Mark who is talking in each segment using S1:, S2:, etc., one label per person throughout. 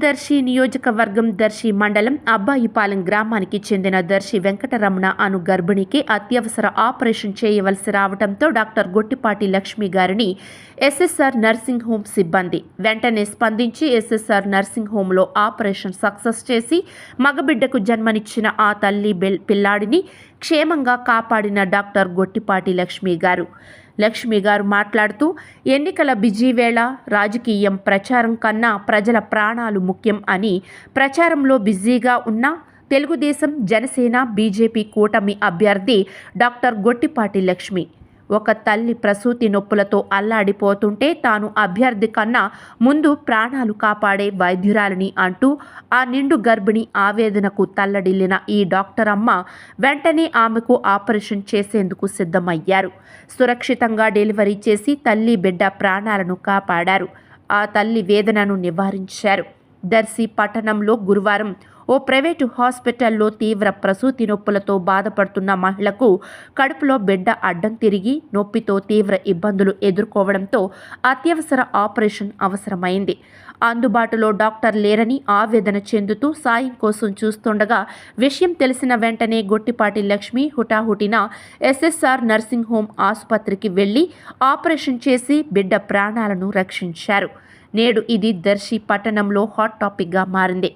S1: దర్శి నియోజకవర్గం దర్శి మండలం అబ్బాయిపాలెం గ్రామానికి చెందిన దర్శి వెంకటరమణ అను గర్భిణికి అత్యవసర ఆపరేషన్ చేయవలసి రావడంతో డాక్టర్ గొట్టిపాటి లక్ష్మి గారిని ఎస్ఎస్ఆర్ నర్సింగ్ హోమ్ సిబ్బంది వెంటనే స్పందించి ఎస్ఎస్ఆర్ నర్సింగ్ హోంలో ఆపరేషన్ సక్సెస్ చేసి మగబిడ్డకు జన్మనిచ్చిన ఆ తల్లి పిల్లాడిని క్షేమంగా కాపాడిన డాక్టర్ గొట్టిపాటి లక్ష్మి గారు. లక్ష్మి గారు మాట్లాడుతూ ఎన్నికల బిజీ వేళ రాజకీయం ప్రచారం కన్నా ప్రజల ప్రాణాలు ముఖ్యం అని ప్రచారంలో బిజీగా ఉన్న తెలుగుదేశం జనసేన బీజేపీ కూటమి అభ్యర్థి డాక్టర్ గొట్టిపాటి లక్ష్మి ఒక తల్లి ప్రసూతి నొప్పులతో అల్లాడిపోతుంటే తాను అభ్యర్థి కన్నా ముందు ప్రాణాలు కాపాడే వైద్యురాలిని అంటూ ఆ నిండు గర్భిణి ఆవేదనకు తల్లడిల్లిన ఈ డాక్టర్ అమ్మ వెంటనే ఆమెకు ఆపరేషన్ చేసేందుకు సిద్ధమయ్యారు. సురక్షితంగా డెలివరీ చేసి తల్లి బిడ్డ ప్రాణాలను కాపాడారు. ఆ తల్లి వేదనను నివారించారు. దర్శి పట్టణంలో గురువారం ఓ ప్రైవేటు హాస్పిటల్లో తీవ్ర ప్రసూతి నొప్పులతో బాధపడుతున్న మహిళకు కడుపులో బిడ్డ అడ్డం తిరిగి నొప్పితో తీవ్ర ఇబ్బందులు ఎదుర్కోవడంతో అత్యవసర ఆపరేషన్ అవసరమైంది. అందుబాటులో డాక్టర్ లేరని ఆవేదన చెందుతూ సాయం కోసం చూస్తుండగా విషయం తెలిసిన వెంటనే గొట్టిపాటి లక్ష్మి హుటాహుటిన ఎస్ఎస్ఆర్ నర్సింగ్ హోమ్ ఆసుపత్రికి వెళ్ళి ఆపరేషన్ చేసి బిడ్డ ప్రాణాలను రక్షించారు. నేడు ఇది దర్శి పట్టణంలో హాట్ టాపిక్గా మారింది.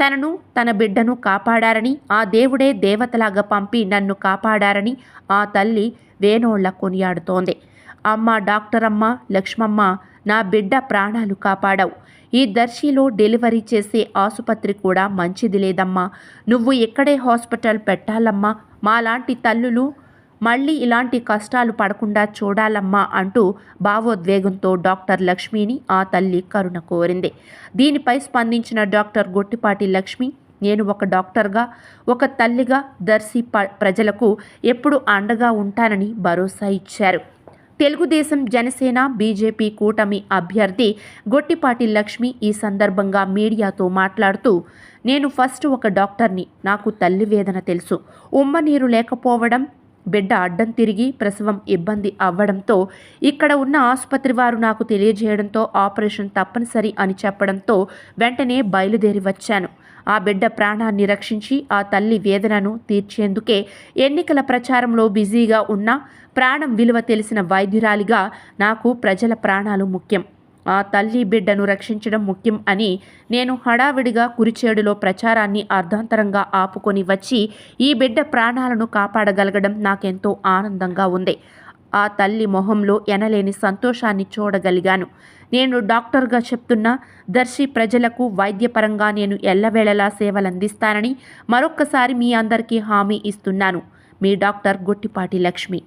S1: తనను తన బిడ్డను కాపాడారని ఆ దేవుడే దేవతలాగా పంపి నన్ను కాపాడారని ఆ తల్లి వేణోళ్ళ కొనియాడుతోంది. అమ్మ డాక్టర్ అమ్మ లక్ష్మమ్మ నా బిడ్డ ప్రాణాలు కాపాడావు. ఈ దర్శిలో డెలివరీ చేసే ఆసుపత్రి కూడా మంచిది లేదమ్మా. నువ్వు ఇక్కడే హాస్పిటల్ పెట్టాలమ్మా. మాలాంటి తల్లులు మళ్ళీ ఇలాంటి కష్టాలు పడకుండా చూడాలమ్మా అంటూ భావోద్వేగంతో డాక్టర్ లక్ష్మిని ఆ తల్లి కరుణ కోరింది. దీనిపై స్పందించిన డాక్టర్ గొట్టిపాటి లక్ష్మి నేను ఒక డాక్టర్గా ఒక తల్లిగా దర్శి ప ప్రజలకు ఎప్పుడు అండగా ఉంటానని భరోసా ఇచ్చారు. తెలుగుదేశం జనసేన బీజేపీ కూటమి అభ్యర్థి గొట్టిపాటి లక్ష్మి ఈ సందర్భంగా మీడియాతో మాట్లాడుతూ నేను ఫస్ట్ ఒక డాక్టర్ని నాకు తల్లి వేదన తెలుసు. ఉమ్మ నీరు లేకపోవడం బిడ్డ అడ్డం తిరిగి ప్రసవం ఇబ్బంది అవ్వడంతో ఇక్కడ ఉన్న ఆసుపత్రి వారు నాకు తెలియజేయడంతో ఆపరేషన్ తప్పనిసరి అని చెప్పడంతో వెంటనే బయలుదేరి వచ్చాను. ఆ బిడ్డ ప్రాణాన్ని రక్షించి ఆ తల్లి వేదనను తీర్చేందుకే ఎన్నికల ప్రచారంలో బిజీగా ఉన్న ప్రాణం విలువ తెలిసిన వైద్యురాలిగా నాకు ప్రజల ప్రాణాలు ముఖ్యం. ఆ తల్లి బిడ్డను రక్షించడం ముఖ్యం అని నేను హడావిడిగా కురిచేడులో ప్రచారాన్ని అర్ధాంతరంగా ఆపుకొని వచ్చి ఈ బిడ్డ ప్రాణాలను కాపాడగలగడం నాకెంతో ఆనందంగా ఉంది. ఆ తల్లి మొహంలో ఎనలేని సంతోషాన్ని చూడగలిగాను. నేను డాక్టర్గా చెప్తున్న దర్శి ప్రజలకు వైద్యపరంగా నేను ఎల్లవేళలా సేవలందిస్తానని మరొక్కసారి మీ అందరికీ హామీ ఇస్తున్నాను. మీ డాక్టర్ గొట్టిపాటి లక్ష్మి.